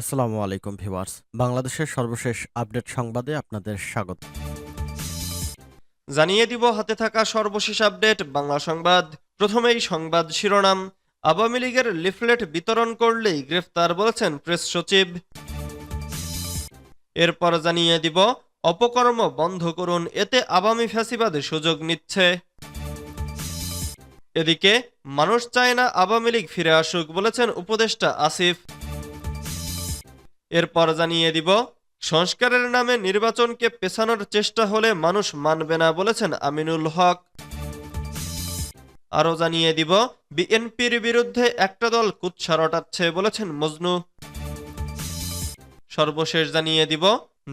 আসসালামু আলাইকুম ভিউয়ার্স। বাংলাদেশের সর্বশেষ আপডেট সংবাদে আপনাদের স্বাগত। জানিয়ে দিব, হাতে থাকা সর্বশেষ আপডেট, বাংলা সংবাদ। প্রথমেই সংবাদ শিরোনাম। আওয়ামী লীগের লিফলেট বিতরণ করলেই গ্রেফতার বলেছেন প্রেস সচিব। এরপর জানিয়ে দিব, অপকর্ম বন্ধ করুন, এতে আওয়ামী ফ্যাসিবাদ সুযোগ নিচ্ছে। এদিকে, মানুষ চায় না আওয়ামী লীগ ফিরে আসুক বলেছেন উপদেষ্টা আসিফ। এরপর জানিয়ে দিব, সংস্কারের নামে নির্বাচনকে পেছানোর চেষ্টা হলে মানুষ মানবে না বলেছেন আমিনুল হক। আরও জানিয়ে দিব, বিএনপির বিরুদ্ধে একটা দল কুৎসা রটাচ্ছে বলেছেন মজনু। সর্বশেষ জানিয়ে দিব,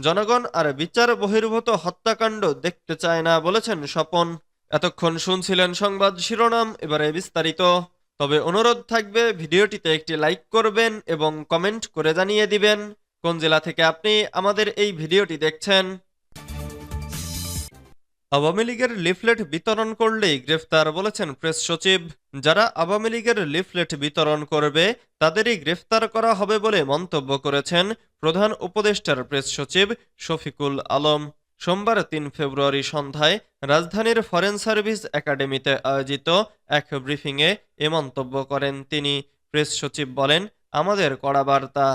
জনগণ আর বিচার বহির্ভূত হত্যাকাণ্ড দেখতে চায় না বলেছেন স্বপন। এতক্ষণ শুনছিলেন সংবাদ শিরোনাম, এবারে বিস্তারিত। তবে অনুরোধ থাকবে ভিডিওটিতে একটি লাইক করবেন এবং কমেন্ট করে জানিয়ে দিবেন কোন জেলা থেকে আপনি আমাদের এই ভিডিওটি দেখছেন। আওয়ামী লীগের লিফলেট বিতরণ করলেই গ্রেফতার বলেছেন প্রেস সচিব। যারা আওয়ামী লীগের লিফলেট বিতরণ করবে, তাদেরই গ্রেফতার করা হবে বলে মন্তব্য করেছেন প্রধান উপদেষ্টার প্রেস সচিব শফিকুল আলম। সোমবার তিন ফেব্রুয়ারি সন্ধ্যায় রাজধানীর ফরেন সার্ভিস একাডেমিতে আয়োজিত এক ব্রিফিংয়ে এ মন্তব্য করেন তিনি। প্রেস সচিব বলেন, আমাদের কড়া বার্তা,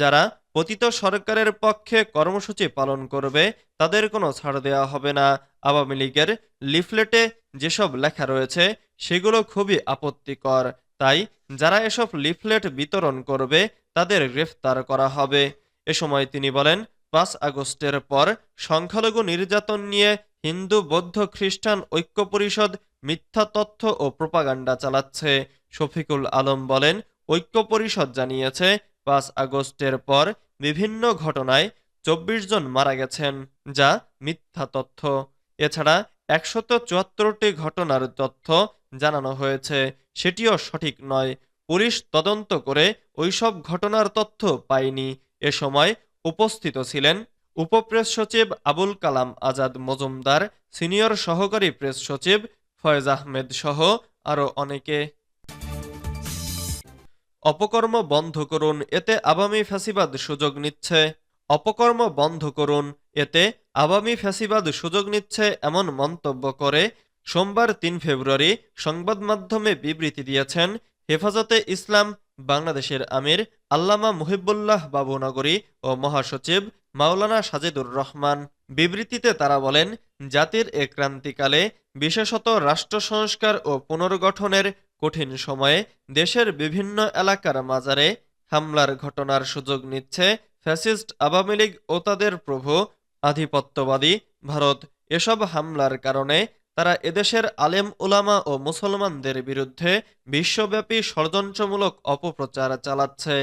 যারা পতিত সরকারের পক্ষে কর্মসূচি পালন করবে, তাদের কোনো ছাড় দেওয়া হবে না। আওয়ামী লীগের লিফলেটে যেসব লেখা রয়েছে, সেগুলো খুবই আপত্তিকর। তাই, যারা এসব লিফলেট বিতরণ করবে, তাদের গ্রেফতার করা হবে। এ সময় তিনি বলেন পাঁচ আগস্টের পর সংখ্যালঘু নির্যাতন নিয়ে হিন্দু, বৌদ্ধ, খ্রিস্টান ঐক্য পরিষদ মিথ্যা তথ্য ও প্রপাগান্ডা চালাচ্ছে। শফিকুল আলম বলেন, ঐক্য পরিষদ জানিয়েছে, পাঁচ আগস্টের পর বিভিন্ন ঘটনায় চব্বিশ জন মারা গেছেন যা মিথ্যা তথ্য। এছাড়া একশত চুয়াত্তরটি ঘটনার তথ্য জানানো হয়েছে, সেটিও সঠিক নয়। পুলিশ তদন্ত করে ওইসব ঘটনার তথ্য পায়নি। এ সময় উপস্থিত ছিলেন উপপ্রেস সচিব আবুল কালাম আজাদ মজুমদার, সিনিয়র সহকারী প্রেস সচিব ফয়েজ আহমেদ সহ আরও অনেকে। অপকর্ম বন্ধ করুন, এতে আওয়ামী ফ্যাসিবাদ সুযোগ নিচ্ছে। অপকর্ম বন্ধ করুন, এতে আওয়ামী ফ্যাসিবাদ সুযোগ নিচ্ছে এমন মন্তব্য করে সোমবার তিন ফেব্রুয়ারি সংবাদ মাধ্যমে বিবৃতি দিয়েছেন হেফাজতে ইসলাম বাংলাদেশের আমির আল্লামা মুহিবুল্লাহ বাবুনগরী ও মহাসচিব মাওলানা সাজিদুর রহমান বিবৃতিতে তারা বলেন, জাতির এ ক্রান্তিকালে বিশেষত রাষ্ট্র সংস্কার ও পুনর্গঠনের কঠিন সময়ে দেশের বিভিন্ন এলাকার মাজারে হামলার ঘটনার সুযোগ নিচ্ছে ফ্যাসিস্ট আওয়ামী লীগ ও তাদের প্রভু আধিপত্যবাদী ভারত। এসব হামলার কারণে তারা এদেশের আলেম উলামা ও মুসলমানদের বিরুদ্ধে বিশ্বব্যাপী ষড়যন্ত্রমূলক অপপ্রচার চালাচ্ছে।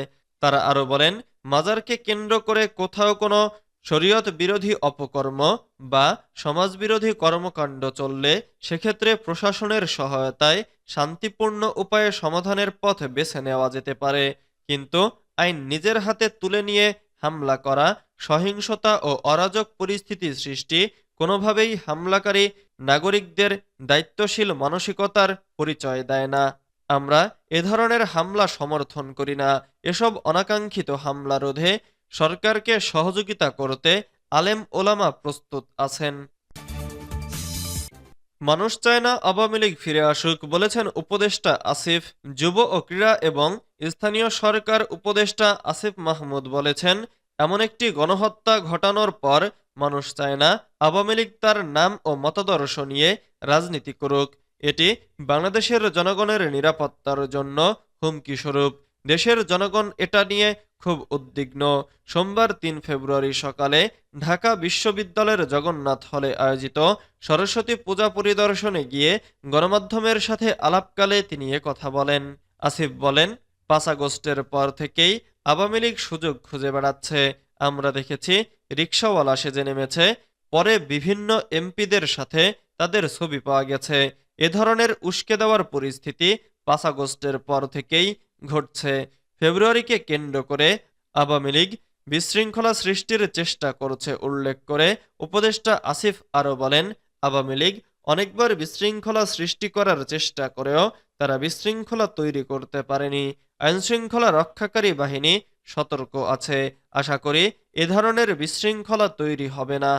তারা আরও বলেন, মাজারকে কেন্দ্র করে কোথাও কোনো শরীয়ত বিরোধী অপকর্ম বা সমাজবিরোধী কর্মকাণ্ড চললে সেক্ষেত্রে প্রশাসনের সহায়তায় শান্তিপূর্ণ উপায়ে সমাধানের পথ বেছে নেওয়া যেতে পারে। কিন্তু আইন নিজের হাতে তুলে নিয়ে হামলা করা, সহিংসতা ও অরাজক পরিস্থিতি সৃষ্টি, কোনোভাবেই হামলাকারী নাগরিকদের দায়িত্বশীল মানসিকতার পরিচয় দেয় না। আমরা এ ধরনের হামলা সমর্থন করি না। এসব অনাকাঙ্ক্ষিত হামলা রোধে সরকারকে সহযোগিতা করতে আলেম ওলামা প্রস্তুত আছেন। মানুষ চায় না আওয়ামী লীগ ফিরে আসুক, বলেছেন উপদেষ্টা আসিফ। যুব ও ক্রীড়া এবং স্থানীয় সরকার উপদেষ্টা আসিফ মাহমুদ বলেছেন এমন একটি গণহত্যা ঘটানোর পর মানুষ চায় না আওয়ামী লীগ তার নাম ও মতাদর্শ নিয়ে রাজনীতি করুক। এটি বাংলাদেশের জনগণের নিরাপত্তার জন্য হুমকি স্বরূপ। দেশের জনগণ এটা নিয়ে খুব উদ্বিগ্ন। সোমবার তিন ফেব্রুয়ারি সকালে ঢাকা বিশ্ববিদ্যালয়ের জগন্নাথ হলে আয়োজিত সরস্বতী পূজা পরিদর্শনে গিয়ে গণমাধ্যমের সাথে আলাপকালে তিনি এ কথা বলেন। আসিফ বলেন, পাঁচ আগস্টের পর থেকেই আওয়ামী লীগ সুযোগ খুঁজে বেড়াচ্ছে। আমরা দেখেছি, রিক্সাওয়ালা সেজে নেমেছে, পরে বিভিন্ন এমপিদের সাথে তাদের ছবি পাওয়া গেছে। এ ধরনের উস্কে দেওয়ার পরিস্থিতি পাঁচ আগস্টের পর থেকেই ঘটছে। ফেব্রুয়ারিকে কেন্দ্র করে আওয়ামী লীগ বিশৃঙ্খলা সৃষ্টির চেষ্টা করছে উল্লেখ করে উপদেষ্টা আসিফ আরও বলেন, আওয়ামী লীগ অনেকবার বিশৃঙ্খলা সৃষ্টি করার চেষ্টা করেও তারা বিশৃঙ্খলা তৈরি করতে পারেনি। আইনশৃঙ্খলা রক্ষাকারী বাহিনী সতর্ক আছে। আশা করি এ ধরনের বিশৃঙ্খলা তৈরি হবে না।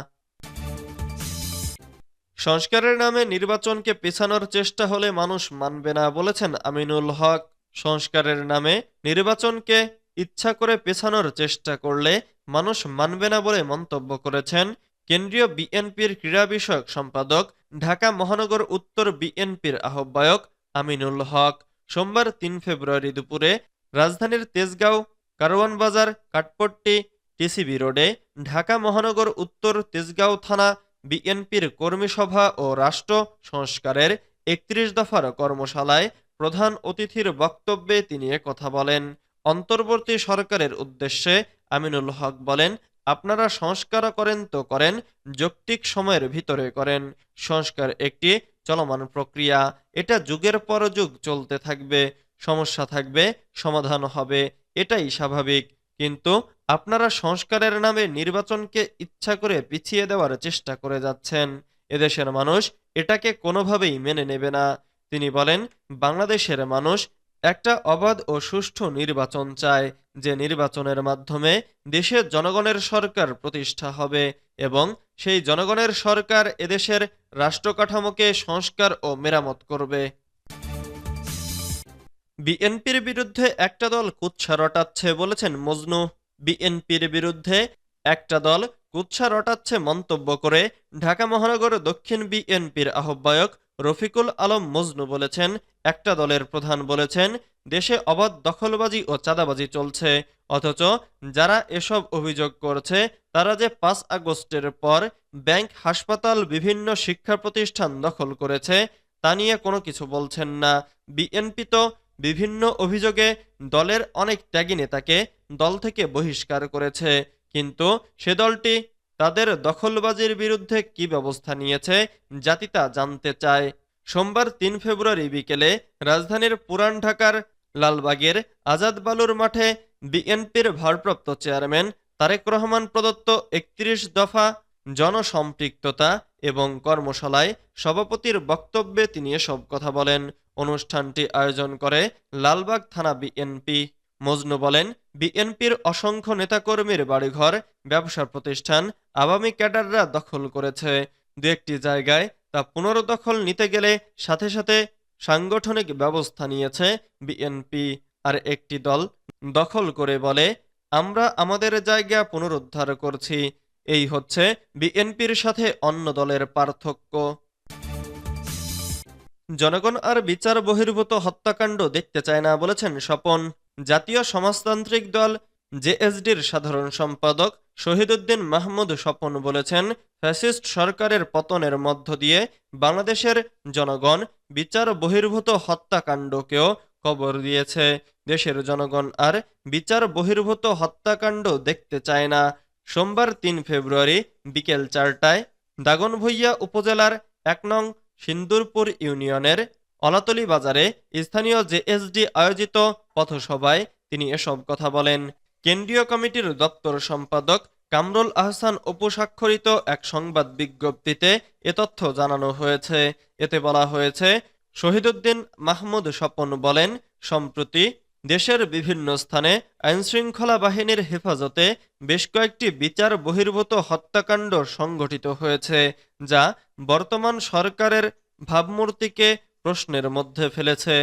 সংস্কারের নামে নির্বাচনকে পেছানোর চেষ্টা হলে মানুষ মানবে না বলেছেন আমিনুল হক। সংস্কারের নামে নির্বাচনকে ইচ্ছা করে পেছানোর চেষ্টা করলে মানুষ মানবে না বলে মন্তব্য করেছেন কেন্দ্রীয় বিএনপির ক্রীড়া বিষয়ক সম্পাদক ঢাকা মহানগর উত্তর বিএনপির আহ্বায়ক আমিনুল হক। সোমবার তিন ফেব্রুয়ারি দুপুরে রাজধানীর তেজগাঁও কারওয়ান বাজার কাঠপট্টি, টিসিবি রোডে ঢাকা মহানগর উত্তর তেজগাঁও থানা বিএনপির কর্মী সভা ও রাষ্ট্র সংস্কারের একত্রিশ দফার কর্মশালায় প্রধান অতিথির বক্তব্যে তিনি কথা বলেন। অন্তর্বর্তী সরকারের উদ্দেশ্যে আমিনুল হক বলেন, আপনারা সংস্কার করেন তো করেন, যৌক্তিক সময়ের ভিতরে করেন। সংস্কার একটি চলমান প্রক্রিয়া। এটা যুগের পর যুগ চলতে থাকবে, সমস্যা থাকবে সমাধান হবে, এটাই স্বাভাবিক। কিন্তু আপনারা সংস্কারের নামে নির্বাচনকে ইচ্ছা করে পিছিয়ে দেওয়ার চেষ্টা করে যাচ্ছেন। এদেশের মানুষ এটাকে কোনোভাবেই মেনে নেবে না। তিনি বলেন, বাংলাদেশের মানুষ একটা অবাধ ও সুষ্ঠু নির্বাচন চায়। যে নির্বাচনের মাধ্যমে দেশের জনগণের সরকার প্রতিষ্ঠা হবে এবং সেই জনগণের সরকার এদেশের রাষ্ট্রকাঠামোকে সংস্কার ও মেরামত করবে। বিএনপির বিরুদ্ধে একটা দল কুৎসা রটাচ্ছে বলেছেন মজনু। বিএনপির বিরুদ্ধে একটা দল কুৎসা রটাচ্ছে মন্তব্য করে ঢাকা মহানগর দক্ষিণ বিএনপির আহ্বায়ক রফিকুল আলম মজনু বলেছেন, একটা দলের প্রধান বলেছেন, দেশে অবাধ দখলবাজি ও চাঁদাবাজি চলছে। অথচ যারা এসব অভিযোগ করছে, তারা যে পাঁচ আগস্টের পর ব্যাংক, হাসপাতাল, বিভিন্ন শিক্ষা প্রতিষ্ঠান দখল করেছে, তা নিয়ে কোনো কিছু বলছেন না। বিএনপি তো বিভিন্ন অভিযোগে দলের অনেক ত্যাগী নেতাকে দল থেকে বহিষ্কার করেছে। কিন্তু সে দলটি তাদের দখলবাজির বিরুদ্ধে কি ব্যবস্থা নিয়েছে জাতি তা জানতে চায়। সোমবার তিন ফেব্রুয়ারি বিকেলে রাজধানীর পুরান ঢাকার লালবাগের আজাদ বালুর মাঠে বিএনপির ভারপ্রাপ্ত চেয়ারম্যান তারেক রহমান প্রদত্ত একত্রিশ দফা জনসম্পৃক্ততা এবং কর্মশালায় সভাপতির বক্তব্যে তিনি এসব কথা বলেন। অনুষ্ঠানটি আয়োজন করে লালবাগ থানা বিএনপি। মজনু বলেন, বিএনপির অসংখ্য নেতাকর্মীর বাড়িঘর ব্যবসা প্রতিষ্ঠান, আওয়ামী ক্যাডাররা দখল করেছে। দু একটি জায়গায় তা পুনরদখল নিতে গেলে সাথে সাথে সাংগঠনিক ব্যবস্থা নিয়েছে বিএনপি। আর একটি দল দখল করে বলে, আমরা আমাদের জায়গা পুনরুদ্ধার করছি। এই হচ্ছে বিএনপির সাথে অন্য দলের পার্থক্য। জনগণ আর বিচার বহির্ভূত হত্যাকাণ্ড দেখতে চায় না বলেছেন স্বপন। জাতীয় সমাজতান্ত্রিক দল জেএসডির সাধারণ সম্পাদক শহীদুদ্দিন মাহমুদ স্বপন বলেছেন, ফ্যাসিস্ট সরকারের পতনের মধ্য দিয়ে বাংলাদেশের জনগণ বিচার বহির্ভূত হত্যাকাণ্ডকেও কবর দিয়েছে। দেশের জনগণ আর বিচার বহির্ভূত হত্যাকাণ্ড দেখতে চায় না। সোমবার তিন ফেব্রুয়ারি বিকেল চারটায় দাগনভূঞা উপজেলার এক নং সিন্দুরপুর ইউনিয়নের অলাতলি বাজারে স্থানীয় জেএসডি আয়োজিত পথসভায় তিনি এসব কথা বলেন। কেন্দ্রীয় কমিটির দপ্তর সম্পাদক কামরুল আহসান অপু স্বাক্ষরিত এক সংবাদ বিজ্ঞপ্তিতে এ তথ্য জানানো হয়েছে। এতে বলা হয়েছে, শহীদুদ্দিন মাহমুদ স্বপন বলেন, সম্প্রতি দেশের বিভিন্ন স্থানে আইনশৃঙ্খলা বাহিনীর হেফাজতে বেশ কয়েকটি বিচার বহির্ভূত হত্যাকাণ্ড সংঘটিত হয়েছে, যা বর্তমান সরকারের ভাবমূর্তিকে প্রশ্নের মধ্যে ফেলেছে,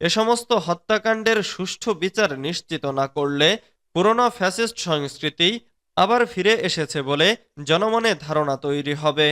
এ সমস্ত হত্যাকাণ্ডের সুষ্ঠু বিচার নিশ্চিত না করলে পুরনো ফ্যাসিস্ট সংস্কৃতি আবার ফিরে এসেছে বলে জনমনে ধারণা তৈরি হবে।